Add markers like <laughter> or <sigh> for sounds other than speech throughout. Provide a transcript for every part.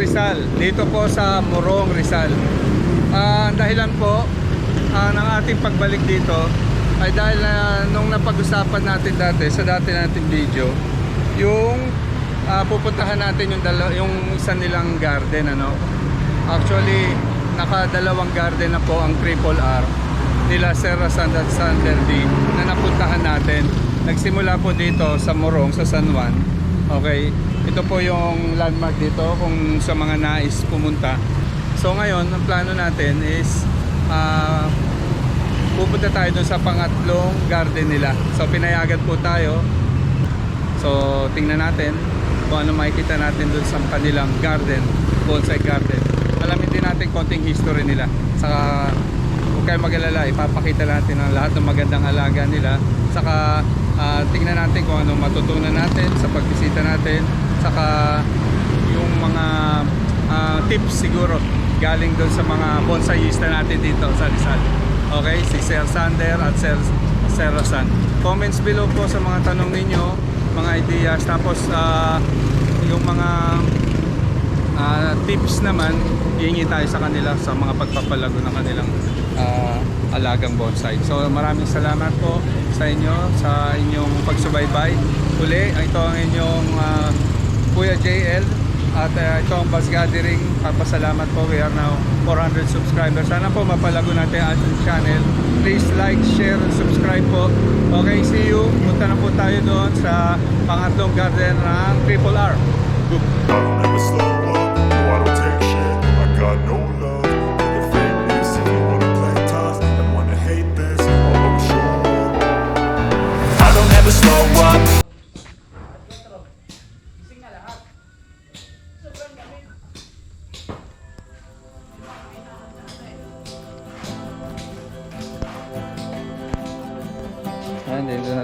Rizal. Dito po sa Morong, Rizal. Ah, ang dahilan po ah, ng ating pagbalik dito ay dahil na nung napag-usapan natin dati sa dati nating video, yung ah, pupuntahan natin yung, dala, yung isa nilang garden ano. Actually, nakadalawang garden na po ang Triple R nila Serra Sand at Sander D na napuntahan natin. Nagsimula po dito sa Morong, sa San Juan. Okay, ito po yung landmark dito kung sa mga nais pumunta. So ngayon, ang plano natin is ah, pupunta tayo dun sa pangatlong garden nila. So pinayagan po tayo. So tingnan natin kung ano makikita natin dun sa kanilang garden, bonsai garden. Alamin din natin konting history nila. Saka huwag kayong mag-alala, ipapakita natin ang lahat ng magandang alaga nila. Saka ah, tingnan natin kung ano matutunan natin sa pagbisita natin. Saka yung mga ah, tips siguro galing doon sa mga bonsaiista natin dito sa Rizal. Okay, si Sir Sander at Sir, Sir Rosan. Comments below po sa mga tanong ninyo, mga ideas. Tapos ah, yung mga ah, tips naman, hihingi tayo sa kanila sa mga pagpapalago ng kanilang ah, alagang bonsai. So maraming salamat po sa inyo, sa inyong pagsubaybay. Uli, ito ang inyong ah, Kuya JL at uh, ito ang Buzz Gathering. Papasalamat po. We are now 400 subscribers. Sana po mapalago natin ang ating channel. Please like, share, and subscribe po. Okay, see you. Punta na po tayo doon sa pangatlong garden ng Triple R. Good. Slow up,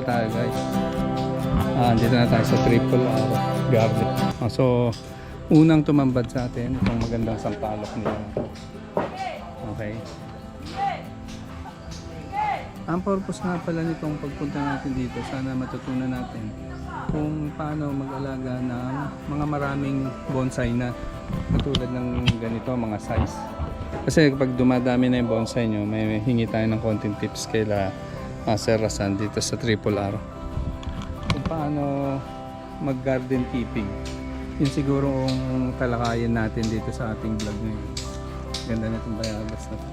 tayo guys. Ah, dito na tayo sa Triple R Garden. Ah, so, unang tumambad sa atin itong magandang sampalok nila. Okay. Ang purpose nga pala nitong pagpunta natin dito, sana matutunan natin kung paano mag-alaga ng mga maraming bonsai na katulad ng ganito, mga size. Kasi kapag dumadami na yung bonsai nyo, may hingi tayo ng konting tips kaila uh, Sir Rasan dito sa Triple R. Kung paano mag-garden keeping. Yun siguro ang talakayan natin dito sa ating vlog ngayon. Ganda na itong bayabas na to.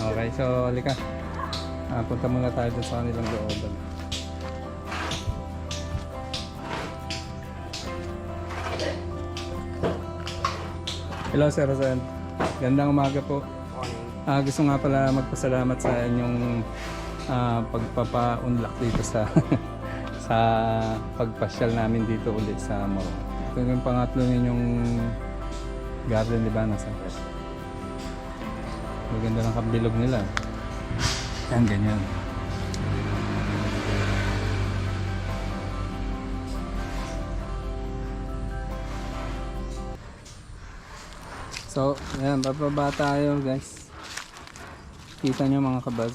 Okay, so halika. Ah, punta muna tayo sa kanilang looban. Hello Sir Rosan. Gandang umaga po. Ah, gusto nga pala magpasalamat sa inyong ah, pagpapa-unlock dito sa <laughs> sa pagpasyal namin dito ulit sa Moro. Ito yung pangatlo ninyong garden, di ba? Nasa Maganda ng kabilog nila. Yan, ganyan. So, ayan, bababa tayo guys. Kita nyo mga kabaz.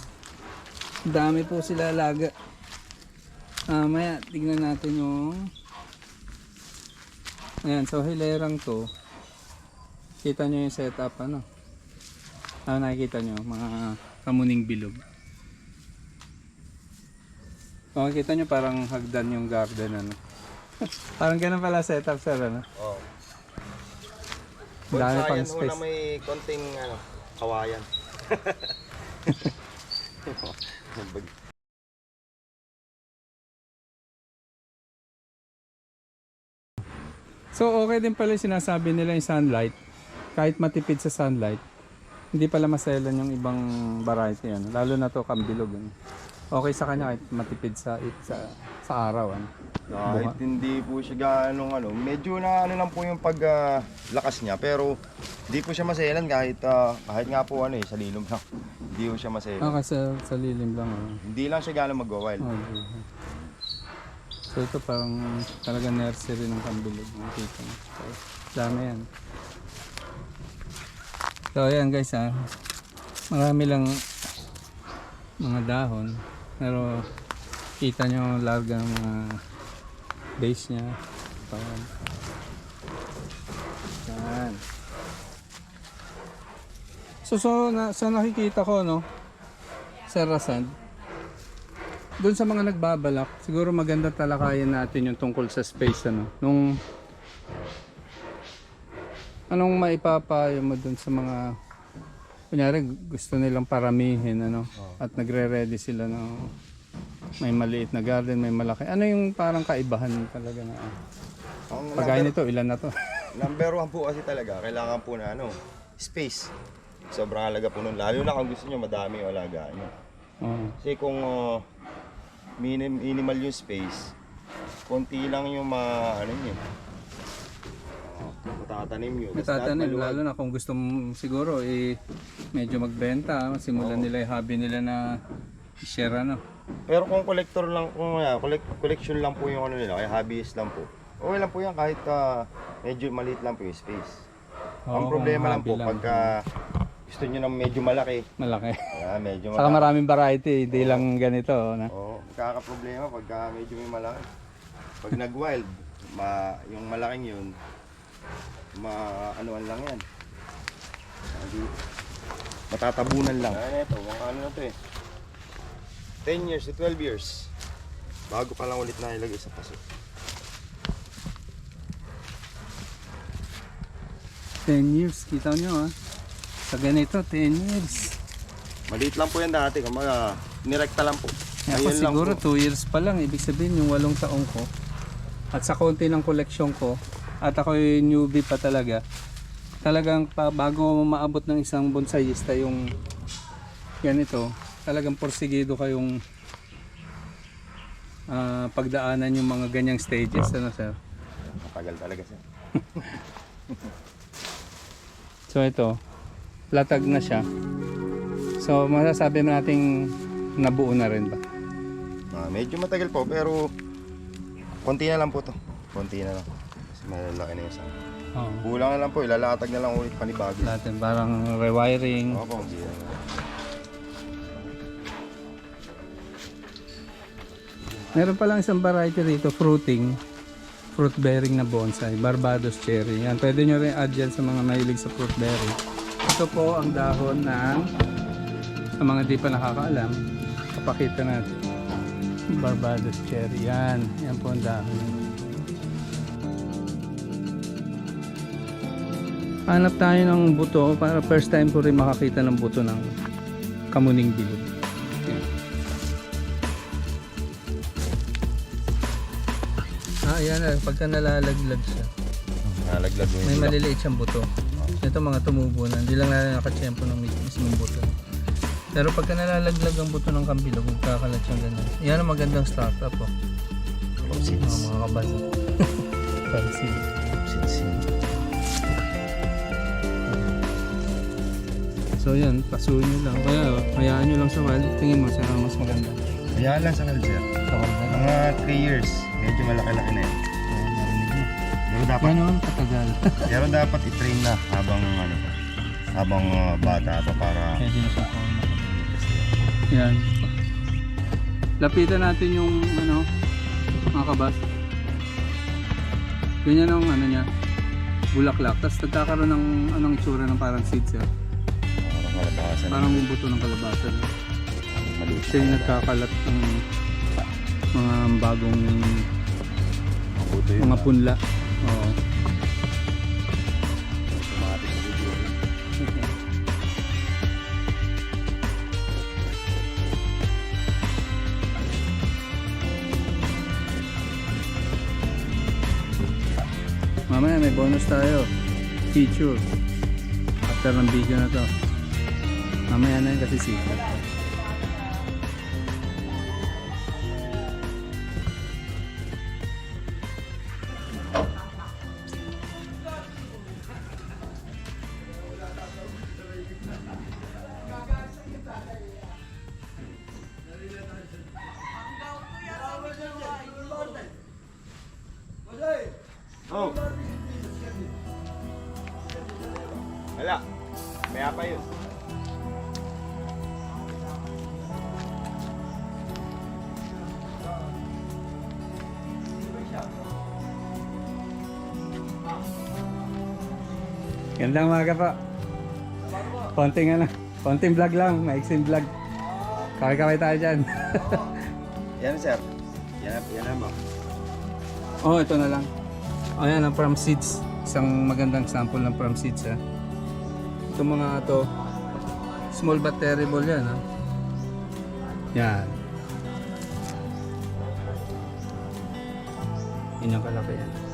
Dami po sila alaga. Ah, maya, tignan natin yung Ayan, so hilerang to. Kita nyo yung setup, ano? Ano nakikita nyo? Mga kamuning bilog. Makikita nyo parang hagdan yung garden, ano? <laughs> parang ganun pala setup, sir, ano? Oh. Dami pang space. una may konting ano, kawayan. So okay din pala yung sinasabi nila yung sunlight. Kahit matipid sa sunlight, hindi pala maselan yung ibang variety ano. Lalo na to kambilog. Ano. Okay sa kanya kahit matipid sa sa, sa araw. Ano. Kahit hindi po siya ganong ano, medyo na ano lang po yung pag ah, lakas niya pero hindi po siya maselan kahit ah, kahit nga po ano eh sa lilom lang. <laughs> Hindi po siya maselan. Ah, kasi sa lilim lang. Ano. Hindi lang siya ganong magwa-wild. Okay. So ito parang talaga nursery ng kambilog. Nakita mo. So, dami yan. So ayan guys ha. Marami lang mga dahon. Pero kita nyo larga ng mga base niya. Ayan. Yan. So, so na, sa nakikita ko, no, sa Rasan, doon sa mga nagbabalak, siguro maganda talakayan natin yung tungkol sa space, ano, nung anong maipapayo mo doon sa mga kunyari gusto nilang paramihin ano at nagre-ready sila ng may maliit na garden, may malaki. Ano yung parang kaibahan talaga na Ang pagkain number, nito, ilan na to? <laughs> number one po kasi talaga, kailangan po na ano, space. Sobrang halaga po nun. Lalo na kung gusto nyo madami yung alagaan nyo. Oo. Kasi kung uh, minim, minimal yung space, konti lang yung ma, ano uh, matatanim nyo. Maluwag. lalo na kung gusto mong siguro eh, medyo magbenta, simulan nila yung hobby nila na share ano. Pero kung collector lang, kung uh, collect, collection lang po yung ano nila, kaya hobbyist lang po. Okay lang po yan kahit uh, medyo maliit lang po yung space. Ang Oo, problema kung lang po lang. pagka gusto nyo ng medyo malaki, Malaki. ah, medyo Saka malaki. maraming variety, hindi lang ganito. Na. Oo, magkakaproblema pagka medyo may malaki. Pag nag-wild, ma, yung malaking yun, ma, anuan lang yan. Hindi, matatabunan lang. Ano ito, mga ano na to eh. 10 years to 12 years. Bago pa lang ulit na ilagay sa paso. 10 years, kita nyo ah. Sa ganito, 10 years. Maliit lang po yan dati, kumaga, nirekta lang po. Ako siguro po. 2 years pa lang, ibig sabihin yung walong taong ko. At sa konti ng koleksyon ko, at ako yung newbie pa talaga, talagang pa, bago maabot ng isang bonsaiista yung ganito, talagang porsigido kayong ah, pagdaanan yung mga ganyang stages, ano sir? Matagal talaga siya. <laughs> So ito, latag na siya. So masasabi nating nabuo na rin ba? Ah, medyo matagal po, pero konti na lang po to. Konti na lang. Malalaki na yung sana. Oo. Kulang na lang po, ilalatag na lang ulit panibago. Natin parang rewiring. Opo, hindi na. Meron pa lang isang variety rito, fruiting. Fruit bearing na bonsai, Barbados cherry. Yan, pwede nyo rin add yan sa mga mahilig sa fruit bearing. Ito po ang dahon ng, sa mga di pa nakakaalam, kapakita natin. Barbados cherry, yan. Yan po ang dahon. Hanap tayo ng buto para first time ko rin makakita ng buto ng kamuning bilog. Ah, yan na. Pagka nalalaglag siya. Nalaglag mo May maliliit siyang buto. Ito mga tumubo na. Hindi lang na nakatsyempo ng mismong buto. Pero pagka nalalaglag ang buto ng kambilog, magkakalat siyang ganyan. Yan ang magandang startup po. Oh, Mga seeds. mga kabasa. <laughs> Fancy. Seeds. So yan, pasuhin nyo lang. Kaya hayaan nyo lang sa wild. Tingin mo siya mas maganda. Kaya lang sa kalsir. Mga 3 years, medyo malaki-laki na yun. Pero dapat, Yan naman katagal. <laughs> pero dapat i-train na habang ano pa. Habang ah, bata pa para Pwede na siya po. Yan. Lapitan natin yung ano, mga kabas. Ganyan ang ano niya, bulaklak. Tapos nagkakaroon ng anong itsura ng parang seeds eh. Malabasan. Parang yung buto ng kalabasan. maliit. Siya yung nagkakalat ng mga bagong Mabuto yun. mga punla. Oo. Na video. Mamaya may bonus tayo. Feature. After ng video na to. Mamaya na yun kasi sikat. Oh. Wala. May apa yun. Gandang umaga po. Konting ano, konting vlog lang, maiksing vlog. Kaway-kaway tayo dyan. <laughs> Yan sir. Yan, yan mo. oh, ito na lang. Oh, yan ang from seeds. Isang magandang sample ng from seeds ha. Ito mga to, small but terrible yan ha. Yan. Yun yung kalaki yan.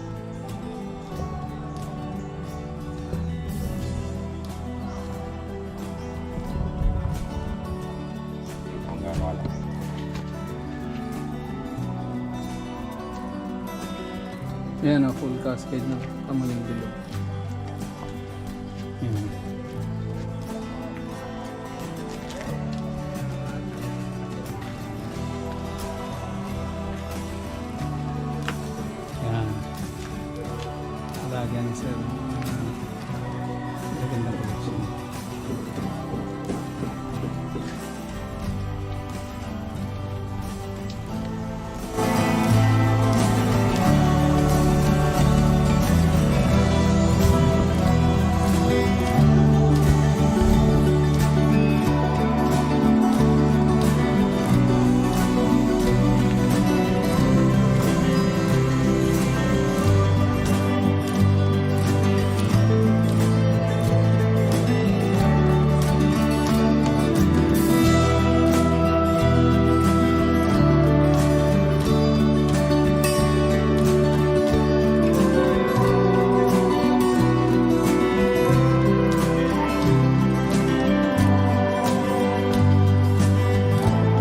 Yan o, full cascade na kamaling dulo.